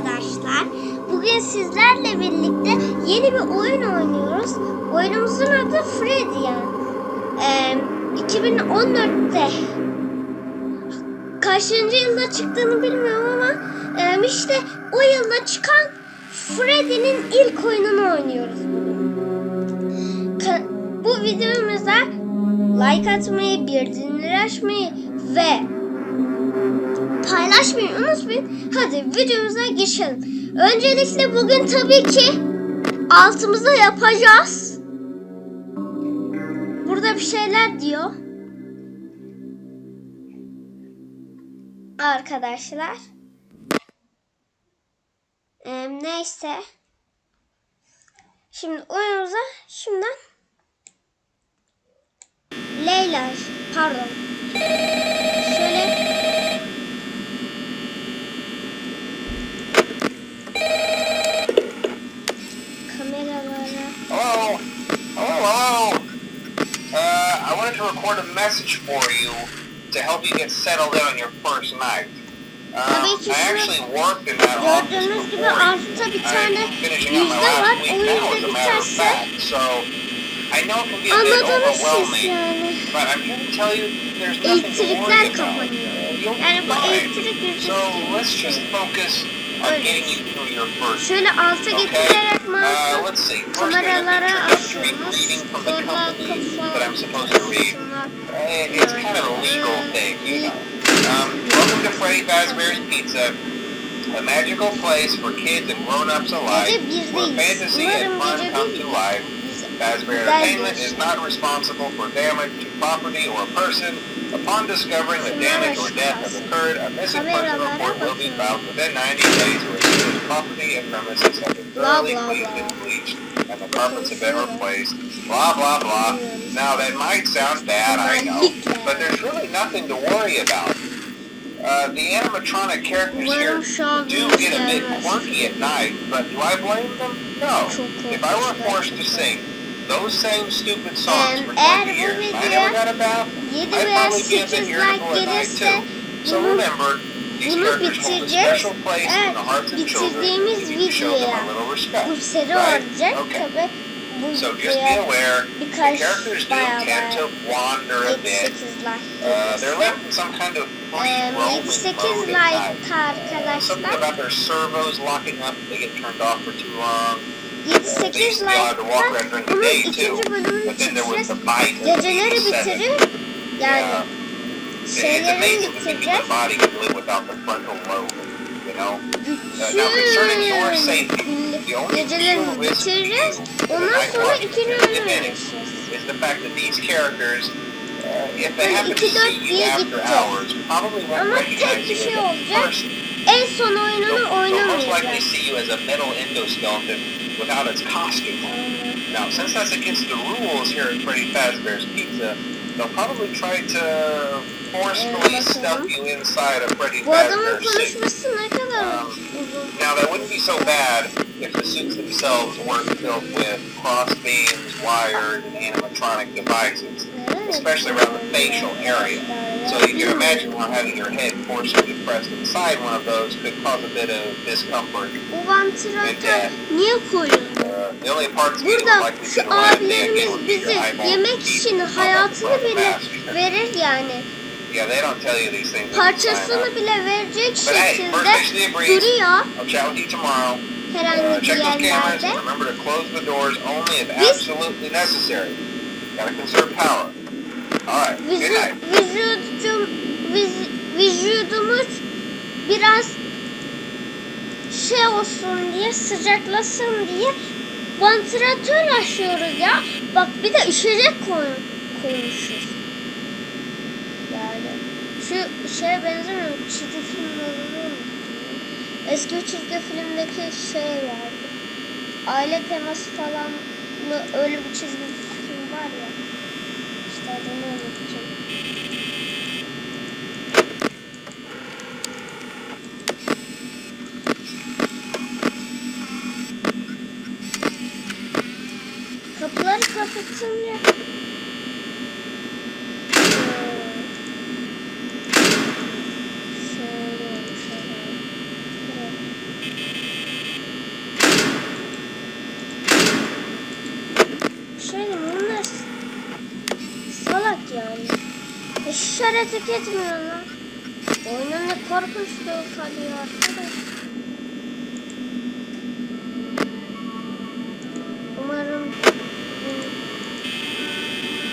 arkadaşlar. Bugün sizlerle birlikte yeni bir oyun oynuyoruz. Oyunumuzun adı Freddy. Ee, 2014'te kaçıncı yılda çıktığını bilmiyorum ama e, işte o yılda çıkan Freddy'nin ilk oyununu oynuyoruz bugün. Ka- bu videomuza like atmayı, bildirimleri açmayı ve paylaşmayı unutmayın. Hadi videomuza geçelim. Öncelikle bugün tabii ki altımıza yapacağız. Burada bir şeyler diyor. Arkadaşlar. Ee, neyse. Şimdi oyunumuza şimdiden Leyla pardon. Şöyle kameralara Hello? Hello, hello? Uh, I wanted to record a message for you to help you get settled in on your first night. Um, Tabii ki I actually worked in that gördüğünüz gibi altta bir tane yüzde var. O yüzde biterse fact. So, I know it can be a bit anladınız siz overwhelming, yani. but I'm here to tell you there's nothing to Elektrikler worry about. kapanıyor. You'll be Yani bu fine. elektrik So, yüzü. let's just focus on Öyle. Şöyle alta getirerek Uh. First, kameralara the Sonra kafa that I'm supposed to read. kısmına And it's kind of a legal thing, you know. Um, welcome to Freddy Fazbear's Pizza, a magical place for kids and grown-ups alike, where fantasy and fun come to life. Fazbear Entertainment is not responsible for damage to property or person. Upon discovering that damage or death has occurred, a missing person report will be filed within 90 days as soon property and premises have been thoroughly cleaned and bleached and the carpets have been replaced. Blah, blah, blah. Now that might sound bad, I know, but there's really nothing to worry about. Uh, the animatronic characters here Umarım şu an do get a bit quirky at night, but do I blame them? No. If I were forced to sing those same stupid songs for eğer 20 years I never got a bath, 7 I'd probably be a 8 bit like irritable at night too. So remember, bunu bitireceğiz. children. bitirdiğimiz them videoya bu seri olacak tabi bu videoya birkaç bayağı bayağı wander a 7-8 bit. like Uh, they're gelirse left in some kind of free Em, roaming 7-8 mode at night. like Uh, something arkadaşlar about their servos locking up if they get turned off for too long. 7-8 like'da bunun ikinci bölümünü çekeceğiz geceleri 87. bitirir yani To you bitireceğiz as a ondan sonra any, yaşayacağız. is the fact that these characters, uh, if they happen to iki, dört see you diye after gideceğiz. hours, probably won't Ama tek recognize bir you as a olacak. person. En son oyununu they'll most likely oynamayacağız. see you as a metal endoskeleton without its costume. Now, since that's against the rules here at Freddy Fazbear's Pizza, they'll probably try to forcefully Ee, stuff bakalım. you inside a Freddy Bu adamın konuşması ne kadar Um, uzun. Now, that wouldn't be so bad if the suits themselves weren't filled with cross beams, wired, and animatronic devices, especially around the facial area. So you can imagine how having your head forcibly pressed inside one of those could cause a bit of discomfort. Bu vantilatör niye koyuyor? Uh, the only parts being Burada şu abilerimiz bizi yemek için hayatını mask. verir yani. Yeah, they don't tell you these things. Parçasını bile verecek But hey, first şekilde agrees. duruyor I'll chat with you tomorrow. herhangi Uh, bir check those cameras yerlerde. remember to close the doors only if absolutely necessary. Gotta conserve power. Alright, good Vücut, night. vücudum, vüz- vücudumuz biraz şey olsun diye sıcaklasın diye vantilatör açıyoruz ya. Bak bir de içecek koy, koymuşuz. Şu şeye benzemiyor. Çizgi film unuttum. Eski bir çizgi filmdeki şey vardı. Aile teması falan mı öyle bir çizgi film var ya. İşte adını unuttum. Kapıları kapatınca Şöyle, şöyle. Hareket etmiyor lan. Oyunun ne korkunçluğu kalıyor arkadaş. Umarım hmm,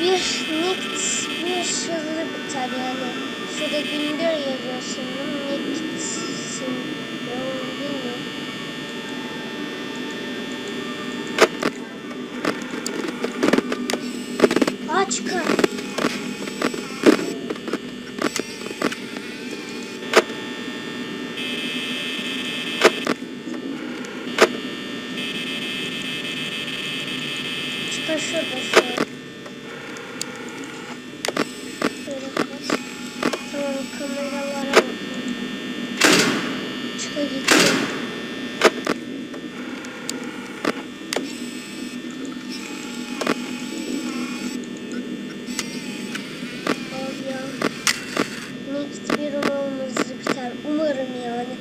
bir nikt bir hızlı biter yani. Şurada gündür yazıyor sanırım. Niktsin. Değil mi? Aa çıkar. Çıkar şurada şu an. Şöyle bas. Tamam kameralara bakın. Çıka gitti. Abi ya. Nikt bir olmamız biter. Umarım yani.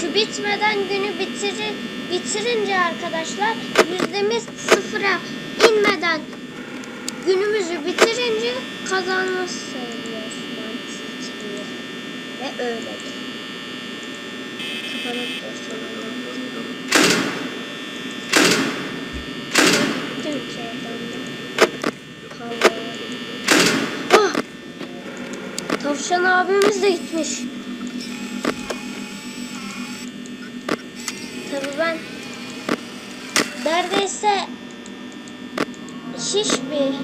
Şu bitmeden günü bitirir, bitirince arkadaşlar yüzdemiz sıfıra inmeden günümüzü bitirince sayılıyoruz mantıklı. Ve öyledir. Kapanıp dursun. Tavşan abimiz de gitmiş. Tabii ben neredeyse hiç bir.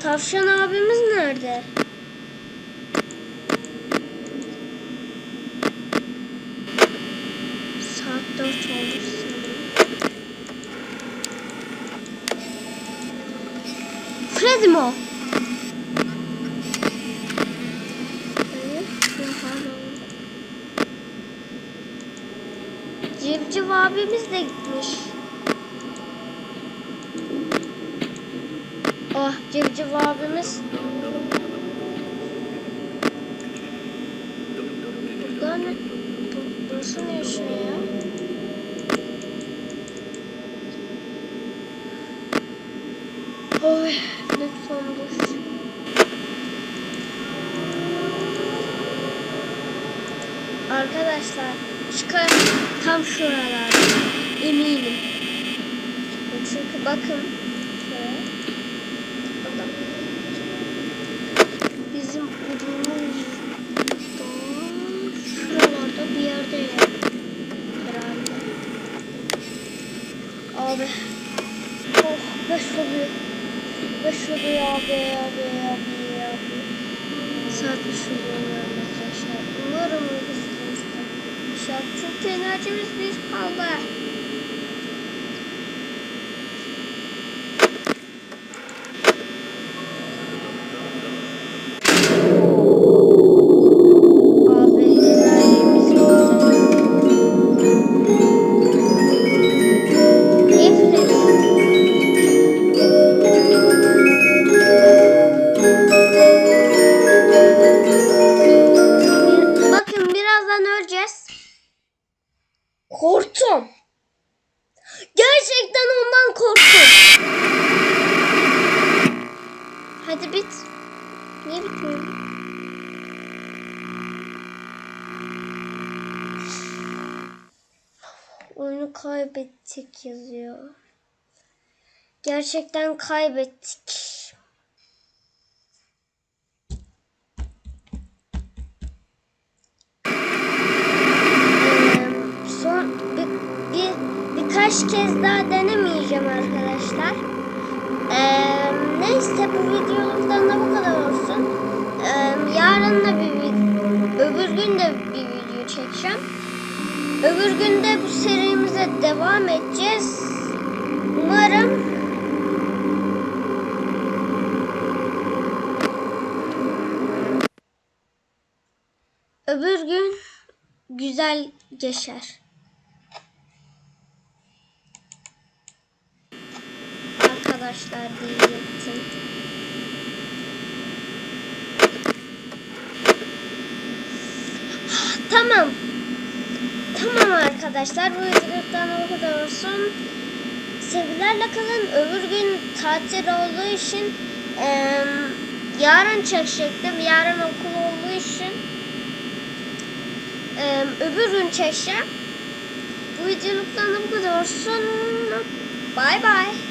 Tavşan abimiz nerede? Saat dört olmuş Freddy mi o? Civciv abimiz de gitmiş. Oh, civciv abimiz. Burada ne? Bu- Burası ne yaşıyor ya? Dur. Arkadaşlar çıkar tam şuralarda eminim. Çünkü bakın. Bizim ucumuz da şuralarda bir yerde ya. Herhalde. Abi. Oh beş oluyor. Oluyor abi abi abi abi. Saat oluyor arkadaşlar. Umarım uykusuzdur. İnşallah çünkü enerjimiz bir kaldı. Korktum. Gerçekten ondan korktum. Hadi bit. Niye bitmiyor? Oyunu kaybettik yazıyor. Gerçekten kaybettik. Birkaç kez daha denemeyeceğim arkadaşlar. Ee, neyse bu videoluktan da bu kadar olsun. Ee, yarın da bir vid- öbür gün de bir video çekeceğim. Öbür gün de bu serimize devam edeceğiz. Umarım öbür gün güzel geçer. Arkadaşlar diyecektim. Tamam. Tamam arkadaşlar bu videodan o kadar olsun. sevgilerle kalın. Öbür gün tatil olduğu için eee, yarın çekecektim. Yarın okul olduğu için eee, öbür gün çekeceğim. Bu videoluktan bu kadar olsun. Bay bay.